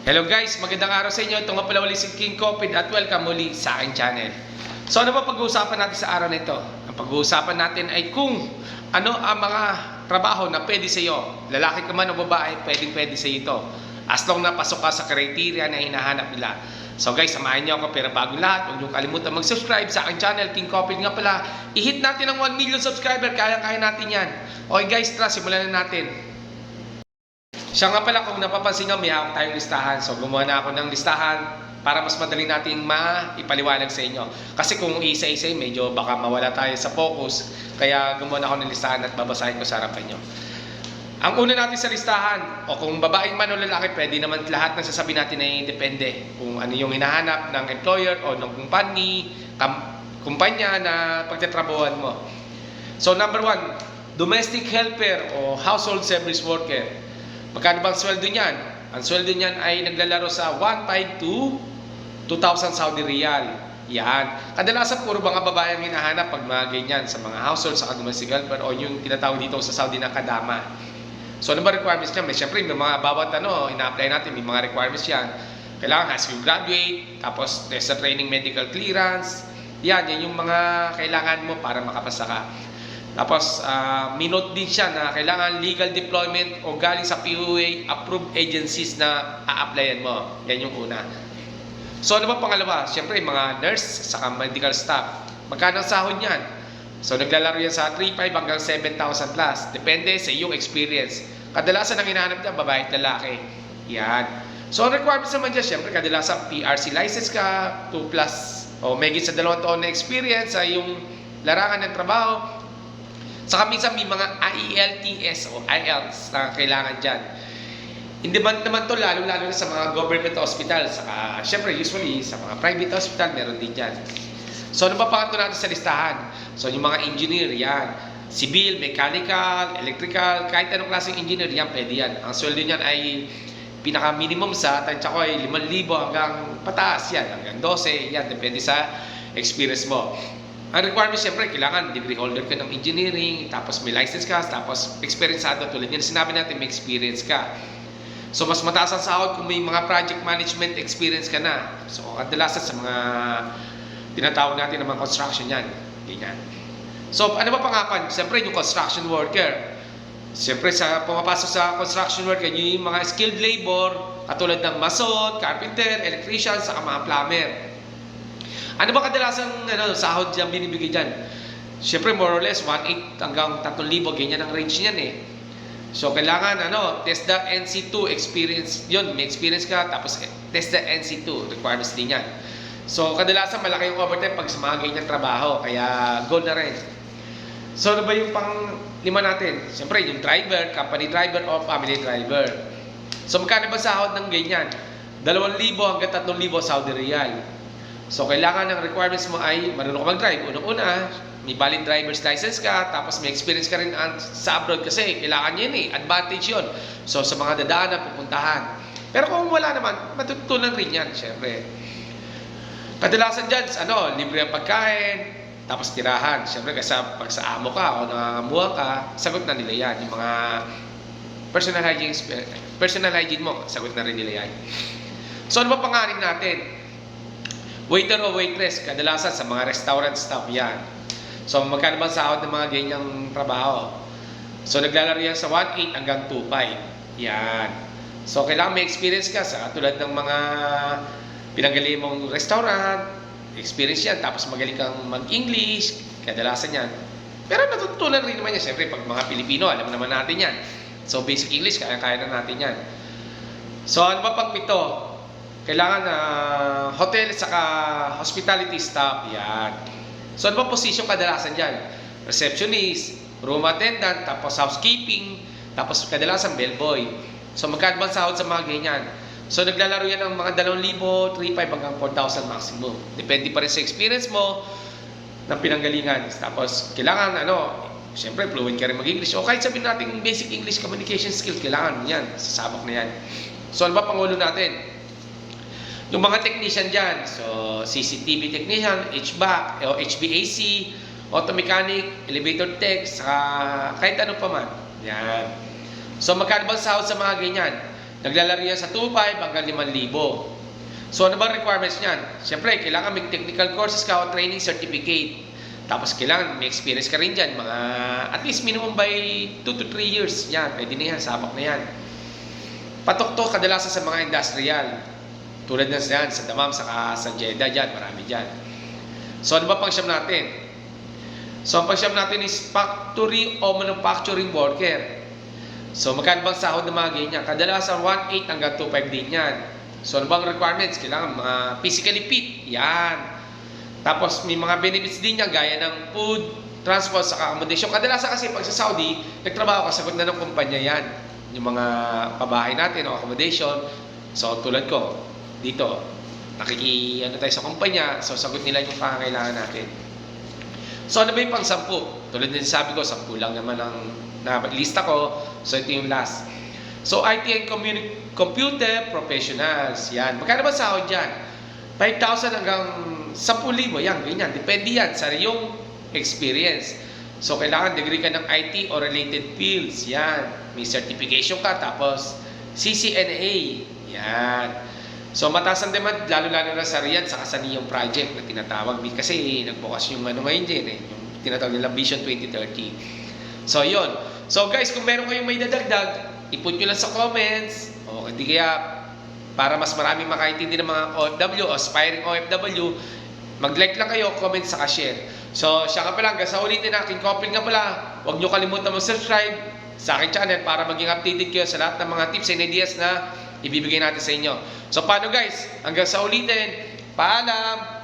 Hello guys, magandang araw sa inyo. Ito nga pala uli si King Copid at welcome muli sa aking channel. So ano ba pag-uusapan natin sa araw na ito? Ang pag-uusapan natin ay kung ano ang mga trabaho na pwede sa iyo. Lalaki ka man o babae, pwedeng pwede sa iyo ito. As long na pasok ka sa criteria na hinahanap nila. So guys, samahan niyo ako pero bago lahat, huwag niyo kalimutan mag-subscribe sa aking channel, King Copid nga pala. I-hit natin ang 1 million subscriber, kaya-kaya natin yan. Okay guys, tara, simulan na natin. Siya nga pala kung napapansin nyo, may hawak tayong listahan. So gumawa na ako ng listahan para mas madali nating maipaliwanag sa inyo. Kasi kung isa-isa, medyo baka mawala tayo sa focus. Kaya gumawa na ako ng listahan at babasahin ko sa harapan nyo. Ang una natin sa listahan, o kung babaeng man o lalaki, pwede naman lahat ng sasabihin natin ay depende. Kung ano yung hinahanap ng employer o ng kam- kumpanya na pagtatrabahuan mo. So number one, domestic helper o household service worker. Magkano bang sweldo niyan? Ang sweldo niyan ay naglalaro sa 1.5 to 2,000 Saudi Riyal. Yan. Kadalasan puro mga babae ang hinahanap pag mga ganyan sa mga household sa domestic helper o yung tinatawag dito sa Saudi na kadama. So ano ba requirements niya? May syempre may mga bawat ano, ina-apply natin, may mga requirements yan. Kailangan high school graduate, tapos sa training medical clearance. Yan, yan yung mga kailangan mo para makapasa ka. Tapos, uh, minot din siya na kailangan legal deployment o galing sa POA approved agencies na a-applyan mo. Yan yung una. So, ano ba pangalawa? Siyempre, mga nurse, saka medical staff. Magkano ang sahod niyan? So, naglalaro yan sa 3,500 hanggang 7,000 plus. Depende sa iyong experience. Kadalasan ang hinahanap niya, babae at lalaki. Yan. So, ang requirements naman dyan, siyempre, kadalasan PRC license ka, 2 plus, o may sa dalawang taon na experience sa iyong larangan ng trabaho, Saka minsan may mga IELTS o IELTS na kailangan dyan. Hindi man naman to lalo-lalo na sa mga government hospital. Saka, syempre, usually sa mga private hospital, meron din dyan. So, ano ba pangatlo natin sa listahan? So, yung mga engineer, yan. Civil, mechanical, electrical, kahit anong klaseng engineer, yan, pwede yan. Ang sweldo niyan ay pinaka-minimum sa tansya ko ay 5,000 hanggang pataas yan, hanggang 12, yan, depende sa experience mo. Ang requirement siyempre, kailangan degree holder ka ng engineering, tapos may license ka, tapos experiencado tulad yan. Sinabi natin may experience ka. So, mas mataas ang sahod kung may mga project management experience ka na. So, kadalasan sa mga tinatawag natin ng mga construction yan. Ganyan. So, ano ba pangapan? Siyempre, yung construction worker. Siyempre, sa pumapasok sa construction worker, yung mga skilled labor, katulad ng mason, carpenter, electrician, saka mga plumber. Ano ba kadalasan ano, sahod dyan binibigay dyan? Siyempre, more or less, 1.8 hanggang 3,000, ganyan ang range niyan eh. So, kailangan, ano, test the NC2 experience, yun, may experience ka, tapos eh, test the NC2, requirements din yan. So, kadalasan malaki yung overtime pag sa mga ganyan trabaho, kaya goal na rin. So, ano ba yung pang lima natin? Siyempre, yung driver, company driver, o family driver. So, magkano ba sahod ng ganyan? 2,000 hanggang 3,000 Saudi Riyal. So, kailangan ng requirements mo ay marunong ka mag-drive. Unang-una, may valid driver's license ka, tapos may experience ka rin sa abroad kasi kailangan yun eh. Advantage yun. So, sa mga dadaan na pupuntahan. Pero kung wala naman, matutunan rin yan, syempre. Kadalasan dyan, ano, libre ang pagkain, tapos tirahan. Syempre, kasi pag sa amo ka o nangangamuha ka, sagot na nila yan. Yung mga personal hygiene, personal hygiene mo, sagot na rin nila yan. So, ano ba panganin natin? Waiter o waitress, kadalasan sa mga restaurant staff yan. So, magkano ba sahod ng mga ganyang trabaho? So, naglalaro yan sa 1.8 hanggang 2.5. Yan. So, kailangan may experience ka sa tulad ng mga pinagaling mong restaurant, experience yan, tapos magaling kang mag-English, kadalasan yan. Pero natutunan rin naman yan, siyempre, pag mga Pilipino, alam naman natin yan. So, basic English, kaya-kaya na natin yan. So, ano ba pang pito? Kailangan na hotel saka hospitality staff. Yan. So, ano ba position kadalasan dyan? Receptionist, room attendant, tapos housekeeping, tapos kadalasan bellboy. So, ang sahod sa mga ganyan? So, naglalaro yan ng mga 2,000, 3,500 hanggang 4,000 maximum. Depende pa rin sa experience mo ng pinanggalingan. Tapos, kailangan, ano, siyempre, fluent ka rin mag-English. O kahit sabihin natin basic English communication skills, kailangan yan. Sasabak na yan. So, ano ba pangulo natin? Yung mga technician dyan, so CCTV technician, HVAC, o HVAC, auto mechanic, elevator tech, saka kahit ano pa man. Yan. So magkano ba sahod sa mga ganyan? Naglalaro yan sa 2.5 hanggang 5,000. So ano ba requirements niyan? Siyempre, kailangan may technical courses ka o training certificate. Tapos kailangan may experience ka rin dyan. Mga at least minimum by 2 to 3 years. Yan, pwede na yan. Sabak na yan. Patok to kadalasan sa mga industrial. Tulad ng yan, sa Damam, saka sa Jeddah dyan. Marami dyan. So ano ba pang siyam natin? So ang pang siyam natin is factory o manufacturing worker. So magkano bang sahod ng mga ganyan? Kadalasan 1.8 hanggang 2.5 din yan. So ano bang requirements? Kailangan mga physically fit. Yan. Tapos may mga benefits din yan gaya ng food, transport, saka accommodation. Kadalasan kasi pag sa Saudi, nagtrabaho ka, sagot na ng kumpanya yan. Yung mga pabahay natin o accommodation. So tulad ko, dito, nakiki, ano tayo sa kumpanya, so sagot nila yung pangangailangan natin. So ano ba yung pang sampu? Tulad din sabi ko, sampu lang naman ang na lista ko. So ito yung last. So IT and communi- computer professionals. Yan. Magkano ba sahod dyan? 5,000 hanggang 10,000. Yan, ganyan. Depende yan sa iyong experience. So kailangan degree ka ng IT or related fields. Yan. May certification ka. Tapos CCNA. Yan. So mataas ang demand, lalo-lalo na sa Riyadh, sa Kasaniyong project na tinatawag. Kasi nagbukas yung ano ngayon dyan eh. Yung tinatawag nila Vision 2030. So, yon. So, guys, kung meron kayong may dadagdag, iput nyo lang sa comments. O, hindi kaya para mas maraming makaintindi ng mga OFW aspiring OFW, mag-like lang kayo, comment sa share. So, siya nga pala, hanggang sa ulitin na, King Kopil nga pala, huwag nyo kalimutan mag-subscribe sa aking channel para maging updated kayo sa lahat ng mga tips and ideas na ibibigay natin sa inyo. So, paano guys? Hanggang sa ulitin, paalam!